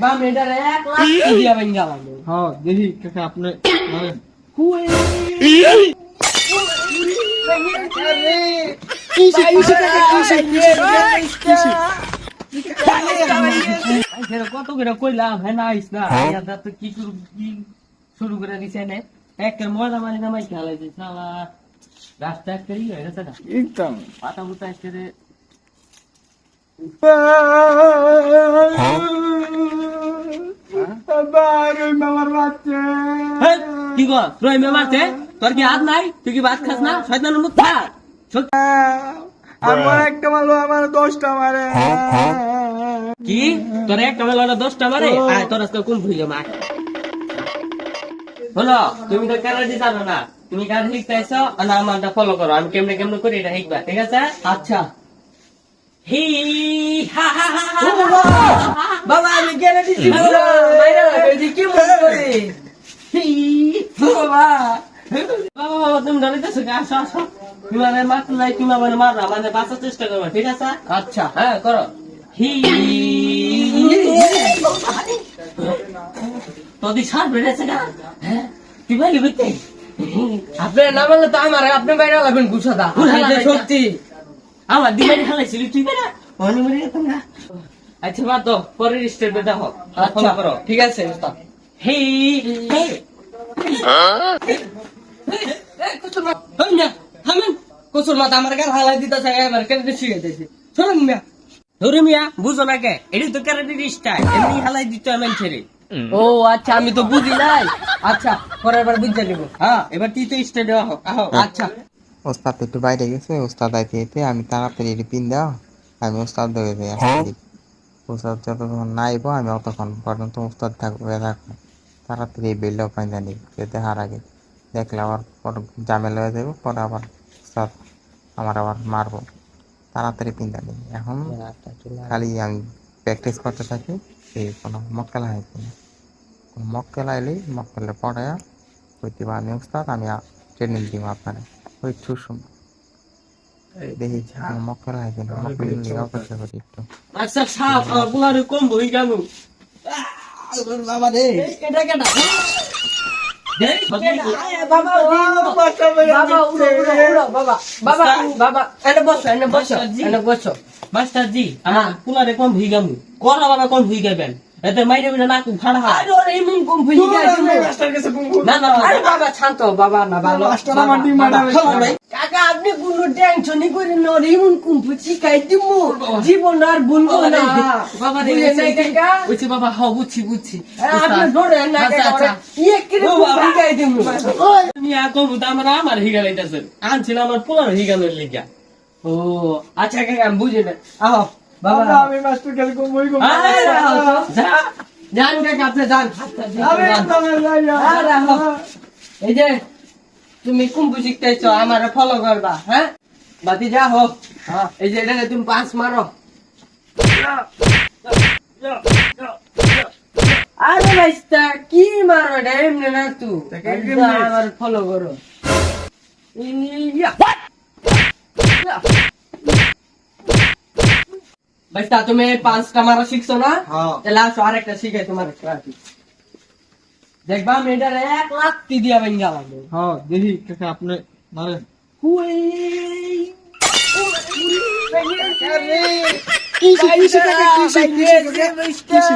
দেখবা মেয়েটার এক লাখ দিয়া ভেঙ্গা লাগবে হ্যাঁ দেখি কাকা আপনি কত করে কইলাম হ্যাঁ না আইস না তো কি শুরু কি শুরু করে দিছে নে একের মজা মারি নামাই খেলা দিছে শালা রাস্তা একটা ই হয়ে গেছে না একদম পাতা পুতা এসে আবার ওই মামার বাচ্চা হেই, কি গো তোর কি হাত নাই? তুই কি ভাত খাস না? শয়তানের মুখ খা আমার একটা আমার দশটা মারে। কি? তোর একটা মেলা দশটা মারে? আয় তোর আজকে কোন ভুলে মা হলো তুমি তো কারাজি জানো না। তুমি লিখতে আইসো আর আমারটা ফলো করো। আমি কেমনে কেমনে করি এটা শিখবা ঠিক আছে? আচ্ছা। হি হা হা হা হা বাবা আমি গেলে দিচ্ছি বাবা, মাইরা লাগে, এদি কি মনে করে? হি, বাবা। বাবা, বাবা, তুমি ধরিতেছো কি? আসো, আসো। তুমি আমায় মারতে নাই, তুমি আমায় মারো, আমাদের বাঁচার চেষ্টা করবে, ঠিক আছে? আচ্ছা হ্যাঁ, করো। হি। তোদের সার বেড়েছে না? হ্যাঁ? তুই বাইরে বেরোতে? আপনি না বললে তো আমার আপনি বাইরে লাগবেন গুছাদা সত্যি আমার হালাইছিলি তুই বেড়া মনে মনে যেতাম না? আচ্ছা বাদ দাও পরের স্টেপে দেখো আচ্ছা। করো ঠিক আছে হে হে। হই না থামেন কসুর মাথা আমার গাল হালাই দিতেছে এবার কেন শিখে দিয়েছি শুনুন মিয়া। ধরে মিয়া বুঝো না কে? এটি তো ক্যারাটের স্টাইল এমনি হালাই দিতে ও আচ্ছা আমি তো বুঝি নাই। আচ্ছা পরের বার বুঝতে নিব। হ্যাঁ এবার তুই তো আহ আহ। আচ্ছা। ওস্তাদ একটু বাইরে গেছে ওস্তাদ আইতে আইতে আমি তাড়াতাড়ি এটি পিন দাও আমি ওস্তাদ ধরে যাই আসতে ওস্তাদ যতক্ষণ না আইব আমি অতক্ষণ পর্যন্ত ওস্তাদ থাকবে থাকব। তাড়াতাড়ি এই পাই জানি যেতে হার আগে। দেখলে আবার পর ঝামেলা হয়ে যাবে পরে আবার ওস্তাদ আমার আবার মারবো। তাড়াতাড়ি পিন জানি এখন খালি আমি প্র্যাকটিস করতে থাকি এই কোনো মক্কেলা হয়েছে না কোনো। মক্কেলা এলেই মক্কেলের পরে হইতে পারে আমি ওস্তাদ আমি ট্রেনিং দিব আপনারা। না মক্কেলের লিগে অপেক্ষা করি একটু। আচ্ছা কম বই গামু বাবা রে। এটা কেটা বাবা বাবা উড়ো উড়ো উড়ো বাবা বাবা বাবা এনে বসো এনে বসো এনে বসো। মাস্টার জি আমার পুলারে কম ভুই গামু করা বাবা কম ভুই গাবেন। এতে মাইরে বিনা নাকু ফাড়া হয়। আরে ওরে ইমুন কুম ভুলি না না আরে বাবা শান্ত বাবা না ভালো কাকা আপনি কোনো টেনশনই করেন না ওরে ইমুন কুম শিখাই দিব। জীবন আর ভুলবো না। বাবা রে কাকা? বুঝছি। বাবা হ্যাঁ বুঝছি বুঝছি। আপনি ধরেন না আচ্ছা, কাকা আচ্ছা। ইয়ে কিরে ও বাবা। শিখাই দিব তুমি এখন তো আমরা আমার হিগা লাইতেছেন আনছিল আমার পুলার হিগানোর লিগা ও আচ্ছা কাকা আমি বুঝে না আহ। বাবা। আমি মাস্টার কমই কম আরে, যা। যান কাকা আপনি যান। এই যে তুমি কুম্ভু শিখতেছ আমার ফলো করবা হ্যাঁ? বাতি যা হোক এই যে এটা তুমি পাঁচ মারো। আরে ভাইস্তা কি মারো এটা? এমনি না তু। আমার ফলো করো। ইয়া। ইয়া। ভাইস্তা তুমি এই পাঁচটা মারা শিখছো না হ্যাঁ। তাহলে আসো আরেকটা শিখাই তোমার ক্লাসে দেখবা মেয়েটার এক লাখ দিয়া ভেঙ্গা লাগবে হ্যাঁ দেখি কাকা আপনি মারেন কিসে কিসে কিসে কিসে